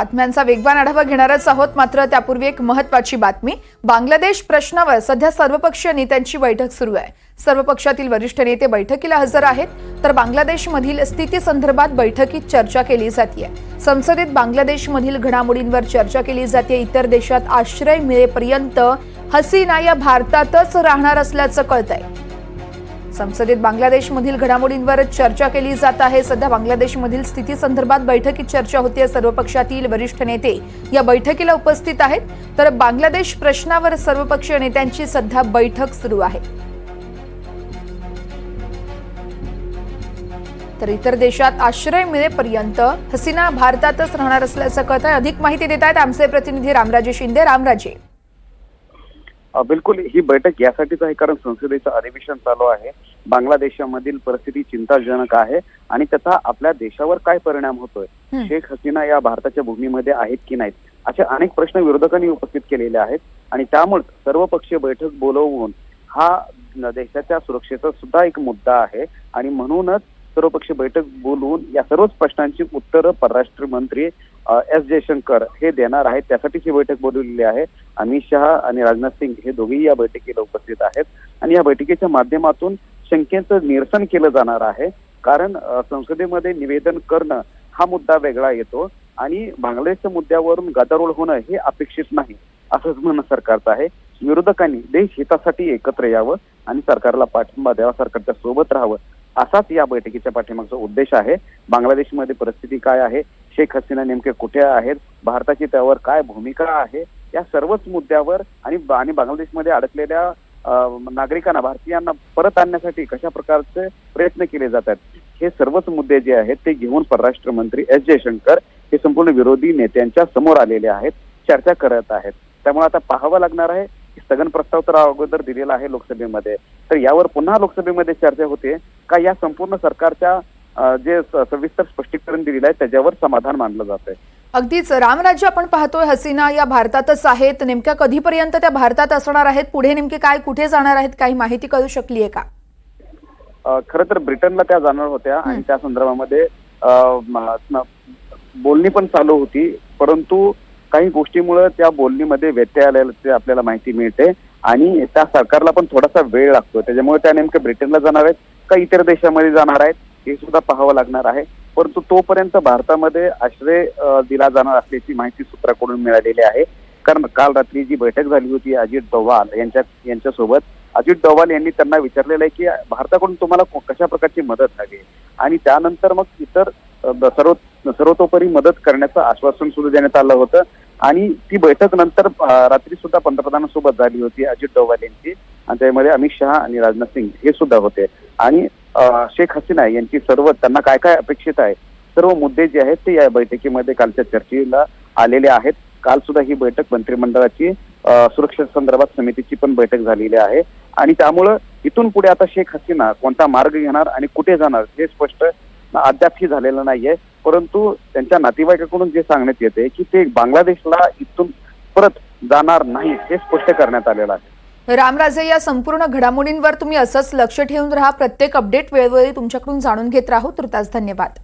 बातम्यांचा वेगवान आढावा घेणारच आहोत. मात्र त्यापूर्वी एक महत्वाची बातमी. बांगलादेश प्रश्नावर सध्या सर्वपक्षीय नेत्यांची बैठक सुरू आहे. सर्व पक्षातील वरिष्ठ नेते बैठकीला हजर आहेत. तर बांगलादेशमधील स्थिती संदर्भात बैठकीत चर्चा केली जाते संसदेत बांगलादेशमधील घडामोडींवर चर्चा केली जाते इतर देशात आश्रय मिळेपर्यंत हसीना या भारतातच राहणार असल्याचं कळत आहे संसदेत बांगलादेशमधील घडामोडींवर चर्चा केली जात आहे. सध्या बांगलादेशमधील स्थिती संदर्भात बैठकीत चर्चा होते सर्व पक्षातील वरिष्ठ नेते या बैठकीला उपस्थित आहेत. तर बांगलादेश प्रश्नावर सर्वपक्षीय नेत्यांची सध्या बैठक सुरू आहे. तर इतर देशात आश्रय मिळेपर्यंत हसीना भारतातच राहणार असल्याचं कळत आहे अधिक माहिती देत आहेत आमचे प्रतिनिधी रामराजे शिंदे. रामराजे. बिलकुल ही बैठक यासाठीच आहे कारण संसदेचं अधिवेशन चालू आहे. बांगलादेशामधील परिस्थिती चिंताजनक आहे आणि त्याचा आपल्या देशावर काय परिणाम होतोय. शेख हसीना या भारताच्या भूमीमध्ये आहेत की नाहीत? असे अनेक प्रश्न विरोधकांनी उपस्थित केलेले आहेत आणि त्यामुळे सर्वपक्षीय बैठक बोलवून हा देशाच्या सुरक्षेचा सुद्धा एक मुद्दा आहे. आणि म्हणूनच सर्वपक्षीय बैठक बोलवून या सर्वच प्रश्नांची उत्तरं परराष्ट्र मंत्री एस जयशंकर हे देणार आहेत. त्यासाठीच ही बैठक बोलवलेली आहे. अमित शहा आणि राजनाथ सिंग हे दोघेही या बैठकीला उपस्थित आहेत. आणि या बैठकीच्या माध्यमातून शंकेचं निरसन केलं जाणार आहे. कारण संसदेमध्ये निवेदन करणं हा मुद्दा वेगळा येतो आणि बांगलादेशच्या मुद्द्यावरून गदारोळ होणं हे अपेक्षित नाही असंच म्हणणं सरकारचं आहे. विरोधकांनी देश हितासाठी एकत्र यावं आणि सरकारला पाठिंबा द्यावा सरकारच्या सोबत राहावं असाच या बैठकीच्या पाठीमागचा उद्देश आहे. बांगलादेशमध्ये परिस्थिती काय आहे? शेख हसीना नेमके कुठे आहेत? भारताची त्यावर काय भूमिका आहे? या सर्वच मुद्द्यावर आणि आणि बांगलादेशमध्ये अडकलेल्या नागरिकांना भारतीयांना परत आणण्यासाठी कशा प्रकारचे प्रयत्न केले जातात हे सर्वच मुद्दे जे आहेत ते घेऊन परराष्ट्र मंत्री एस जयशंकर हे संपूर्ण विरोधी नेत्यांच्या समोर आलेले आहेत चर्चा करत आहेत. त्यामुळे आता पाहावं लागणार आहे की स्थगन प्रस्ताव तर अगोदर दिलेला आहे लोकसभेमध्ये. तर यावर पुन्हा लोकसभेमध्ये चर्चा होते का या संपूर्ण सरकारच्या जे सविस्तर स्पष्टीकरण दिलेलं आहे त्याच्यावर समाधान मानलं जात आहे अगदीच रामराज्य आपण पाहतोय हसीना या भारतातच आहेत. नेमक्या कधीपर्यंत त्या भारतात असणार आहेत? पुढे नेमके काय कुठे जाणार आहेत? काही माहिती कळू शकली आहे का खरं तर ब्रिटनला त्या जाणार होत्या आणि त्या संदर्भामध्ये बोलणी पण चालू होती. परंतु काही गोष्टीमुळे त्या बोलणीमध्ये व्यत्यय आलेल्याची आपल्याला माहिती मिळते आणि त्या सरकारला पण थोडासा वेळ लागतो त्याच्यामुळे त्या नेमक्या ब्रिटनला जाणार आहेत का इतर देशामध्ये जाणार आहेत? हे सुद्धा पाहावं लागणार आहे. परंतु तोपर्यंत भारतामध्ये आश्रय दिला जाणार असल्याची माहिती सूत्राकडून मिळालेली आहे. कारण काल रात्री जी बैठक झाली होती अजित डोवाल यांच्या यांच्यासोबत अजित डोवाल यांनी त्यांना विचारलेलं आहे की भारताकडून तुम्हाला को- कशा प्रकारची मदत हवी आणि त्यानंतर मग इतर सर्व सर्वतोपरी मदत करण्याचं आश्वासन सुद्धा देण्यात आलं होतं. आणि ती बैठक नंतर रात्री सुद्धा पंतप्रधानांसोबत झाली होती अजित डोवाल यांची. आणि त्यामध्ये अमित शहा आणि राजनाथ सिंग हे सुद्धा होते. आणि शेख हसीना यांची सर्व त्यांना काय काय अपेक्षित आहे सर्व मुद्दे जे आहेत ते या बैठकीमध्ये कालच्या चर्चेला आलेले आहेत. काल सुद्धा ही बैठक मंत्रिमंडळाची सुरक्षे सुरक्षा संदर्भात समितीची पण बैठक झालेली आहे. आणि त्यामुळं इथून पुढे आता शेख हसीना कोणता मार्ग घेणार आणि कुठे जाणार हे स्पष्ट अद्यापही झालेलं नाहीये. परंतु त्यांच्या नातेवाईकाकडून जे सांगण्यात येते की ते बांगलादेशला इथून परत जाणार नाही हे स्पष्ट करण्यात आलेलं आहे. रामराजे या संपूर्ण घडामोडींवर तुम्ही असंच लक्ष ठेवून राहा. प्रत्येक अपडेट वेळोवेळी तुमच्याकडून जाणून घेत राहू. तुर्तास धन्यवाद.